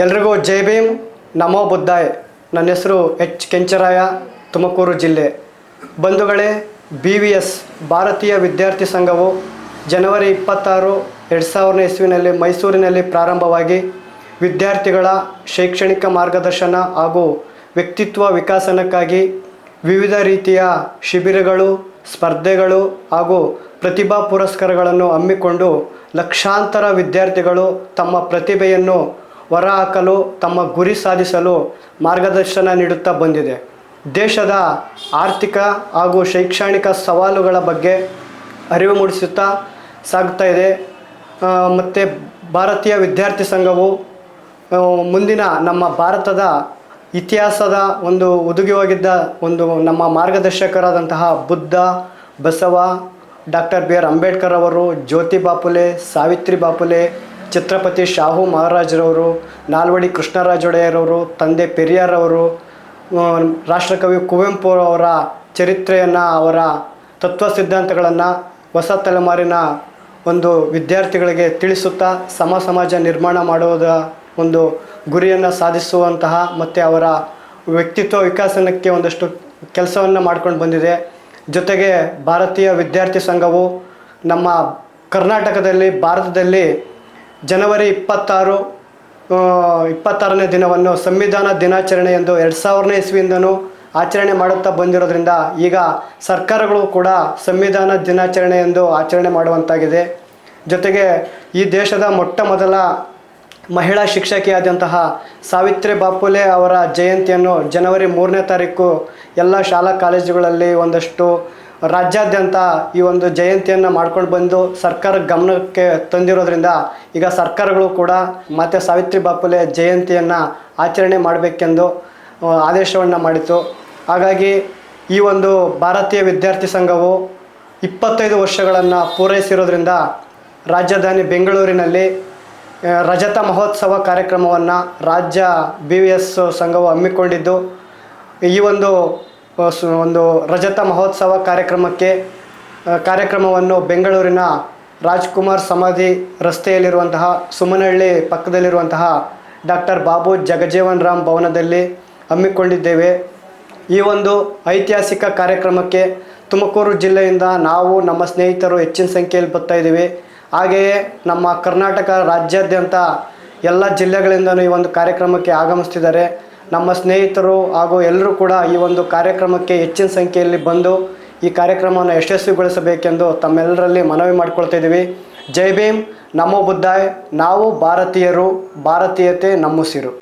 ಎಲ್ರಿಗೂ ಜೈ ಭೀಮ್. ನಮೋ ಬುದ್ಧಾಯ್. ನನ್ನ ಹೆಸರು ಎಚ್ ಕೆಂಚರಾಯ, ತುಮಕೂರು ಜಿಲ್ಲೆ. ಬಂಧುಗಳೇ ಬಿ ವಿ ಎಸ್ ಭಾರತೀಯ ವಿದ್ಯಾರ್ಥಿ ಸಂಘವು ಜನವರಿ ಇಪ್ಪತ್ತಾರು, ಎರಡು ಸಾವಿರನೇ ಇಸ್ವಿನಲ್ಲಿ ಮೈಸೂರಿನಲ್ಲಿ ಪ್ರಾರಂಭವಾಗಿ ವಿದ್ಯಾರ್ಥಿಗಳ ಶೈಕ್ಷಣಿಕ ಮಾರ್ಗದರ್ಶನ ಹಾಗೂ ವ್ಯಕ್ತಿತ್ವ ವಿಕಾಸನಕ್ಕಾಗಿ ವಿವಿಧ ರೀತಿಯ ಶಿಬಿರಗಳು, ಸ್ಪರ್ಧೆಗಳು ಹಾಗೂ ಪ್ರತಿಭಾ ಪುರಸ್ಕಾರಗಳನ್ನು ಹಮ್ಮಿಕೊಂಡು ಲಕ್ಷಾಂತರ ವಿದ್ಯಾರ್ಥಿಗಳು ತಮ್ಮ ಪ್ರತಿಭೆಯನ್ನು ಹೊರಹಾಕಲು ತಮ್ಮ ಗುರಿ ಸಾಧಿಸಲು ಮಾರ್ಗದರ್ಶನ ನೀಡುತ್ತಾ ಬಂದಿದೆ. ದೇಶದ ಆರ್ಥಿಕ ಹಾಗೂ ಶೈಕ್ಷಣಿಕ ಸವಾಲುಗಳ ಬಗ್ಗೆ ಅರಿವು ಮೂಡಿಸುತ್ತಾ ಸಾಗ್ತಾ ಇದೆ. ಮತ್ತು ಭಾರತೀಯ ವಿದ್ಯಾರ್ಥಿ ಸಂಘವು ಮುಂದಿನ ನಮ್ಮ ಭಾರತದ ಇತಿಹಾಸದ ಒಂದು ಉದುಗಿವಾಗಿದ್ದ ಹೋಗಿದ್ದ ಒಂದು ನಮ್ಮ ಮಾರ್ಗದರ್ಶಕರಾದಂತಹ Buddha, Basava, doctor B R Ambedkar ಅವರು, ಜ್ಯೋತಿ ಬಾಪುಲೆ, ಸಾವಿತ್ರಿ ಬಾಪುಲೆ ಛತ್ರಪತಿ ಶಾಹು ಮಹಾರಾಜರವರು, ನಾಲ್ವಡಿ ಕೃಷ್ಣರಾಜ ಒಡೆಯರವರು ತಂದೆ ಪೆರಿಯಾರವರು ರಾಷ್ಟ್ರಕವಿ ಕುವೆಂಪು ಅವರ ಚರಿತ್ರೆಯನ್ನು, ಅವರ ತತ್ವ ಸಿದ್ಧಾಂತಗಳನ್ನು ಹೊಸ ತಲೆಮಾರಿನ ಒಂದು ವಿದ್ಯಾರ್ಥಿಗಳಿಗೆ ತಿಳಿಸುತ್ತಾ ಸಮ ಸಮಾಜ ನಿರ್ಮಾಣ ಮಾಡುವುದ ಒಂದು ಗುರಿಯನ್ನು ಸಾಧಿಸುವಂತಹ ಮತ್ತು ಅವರ ವ್ಯಕ್ತಿತ್ವ ವಿಕಾಸನಕ್ಕೆ ಒಂದಷ್ಟು ಕೆಲಸವನ್ನು ಮಾಡ್ಕೊಂಡು ಬಂದಿದೆ. ಜೊತೆಗೆ ಭಾರತೀಯ ವಿದ್ಯಾರ್ಥಿ ಸಂಘವು ನಮ್ಮ ಕರ್ನಾಟಕದಲ್ಲಿ, ಭಾರತದಲ್ಲಿ ಜನವರಿ ಇಪ್ಪತ್ತಾರು ಇಪ್ಪತ್ತಾರನೇ ದಿನವನ್ನು ಸಂವಿಧಾನ ದಿನಾಚರಣೆ ಎಂದು ಎರಡು ಸಾವಿರನೇ ಇಸ್ವಿಯಿಂದನೂ ಆಚರಣೆ ಮಾಡುತ್ತಾ ಬಂದಿರೋದ್ರಿಂದ ಈಗ ಸರ್ಕಾರಗಳು ಕೂಡ ಸಂವಿಧಾನ ದಿನಾಚರಣೆ ಎಂದು ಆಚರಣೆ ಮಾಡುವಂತಾಗಿದೆ. ಜೊತೆಗೆ ಈ ದೇಶದ ಮೊಟ್ಟ ಮೊದಲ ಮಹಿಳಾ ಶಿಕ್ಷಕಿಯಾದಂತಹ ಸಾವಿತ್ರಿ ಬಾಪುಲೆ ಅವರ ಜಯಂತಿಯನ್ನು ಜನವರಿ ಮೂರನೇ ತಾರೀಕು ಎಲ್ಲ ಶಾಲಾ ಕಾಲೇಜುಗಳಲ್ಲಿ ಒಂದಷ್ಟು ರಾಜ್ಯಾದ್ಯಂತ ಈ ಒಂದು ಜಯಂತಿಯನ್ನು ಮಾಡ್ಕೊಂಡು ಬಂದು ಸರ್ಕಾರ ಗಮನಕ್ಕೆ ತಂದಿರೋದ್ರಿಂದ ಈಗ ಸರ್ಕಾರಗಳು ಕೂಡ ಮತ್ತು ಸಾವಿತ್ರಿ ಬಾಪುಲೆ ಜಯಂತಿಯನ್ನು ಆಚರಣೆ ಮಾಡಬೇಕೆಂದು ಆದೇಶವನ್ನು ಮಾಡಿತು ಹಾಗಾಗಿ ಈ ಒಂದು ಭಾರತೀಯ ವಿದ್ಯಾರ್ಥಿ ಸಂಘವು ಇಪ್ಪತ್ತೈದು ವರ್ಷಗಳನ್ನು ಪೂರೈಸಿರೋದ್ರಿಂದ ರಾಜಧಾನಿ ಬೆಂಗಳೂರಿನಲ್ಲಿ ರಜತ ಮಹೋತ್ಸವ ಕಾರ್ಯಕ್ರಮವನ್ನು ರಾಜ್ಯ ಬಿ ವಿ ಎಸ್ ಸಂಘವು ಹಮ್ಮಿಕೊಂಡಿದ್ದು. ಈ ಒಂದು ಒಂದು ರಜತ ಮಹೋತ್ಸವ ಕಾರ್ಯಕ್ರಮಕ್ಕೆ ಕಾರ್ಯಕ್ರಮವನ್ನು ಬೆಂಗಳೂರಿನ ರಾಜ್ಕುಮಾರ್ ಸಮಾಧಿ ರಸ್ತೆಯಲ್ಲಿರುವಂತಹ ಸುಮನಹಳ್ಳಿ ಪಕ್ಕದಲ್ಲಿರುವಂತಹ ಡಾಕ್ಟರ್ ಬಾಬು ಜಗಜೀವನ್ ರಾಮ್ ಭವನದಲ್ಲಿ ಹಮ್ಮಿಕೊಂಡಿದ್ದೇವೆ. ಈ ಒಂದು ಐತಿಹಾಸಿಕ ಕಾರ್ಯಕ್ರಮಕ್ಕೆ ತುಮಕೂರು ಜಿಲ್ಲೆಯಿಂದ ನಾವು ನಮ್ಮ ಸ್ನೇಹಿತರು ಹೆಚ್ಚಿನ ಸಂಖ್ಯೆಯಲ್ಲಿ ಬರ್ತಾ ಇದ್ದೀವಿ. ಹಾಗೆಯೇ ನಮ್ಮ ಕರ್ನಾಟಕ ರಾಜ್ಯಾದ್ಯಂತ ಎಲ್ಲ ಜಿಲ್ಲೆಗಳಿಂದಲೂ ಈ ಒಂದು ಕಾರ್ಯಕ್ರಮಕ್ಕೆ ಆಗಮಿಸ್ತಿದ್ದಾರೆ. ನಮ್ಮ ಸ್ನೇಹಿತರು ಹಾಗೂ ಎಲ್ಲರೂ ಕೂಡ ಈ ಒಂದು ಕಾರ್ಯಕ್ರಮಕ್ಕೆ ಹೆಚ್ಚಿನ ಸಂಖ್ಯೆಯಲ್ಲಿ ಬಂದು ಈ ಕಾರ್ಯಕ್ರಮವನ್ನು ಯಶಸ್ವಿಗೊಳಿಸಬೇಕೆಂದು ತಮ್ಮೆಲ್ಲರಲ್ಲಿ ಮನವಿ ಮಾಡ್ಕೊಳ್ತಾ ಇದ್ದೀವಿ. ಜೈ ಭೀಮ್. ನಮೋ ಬುದ್ಧಾಯ್. ನಾವು ಭಾರತೀಯರು. ಭಾರತೀಯತೆ ನಮ್ಮುಸಿರು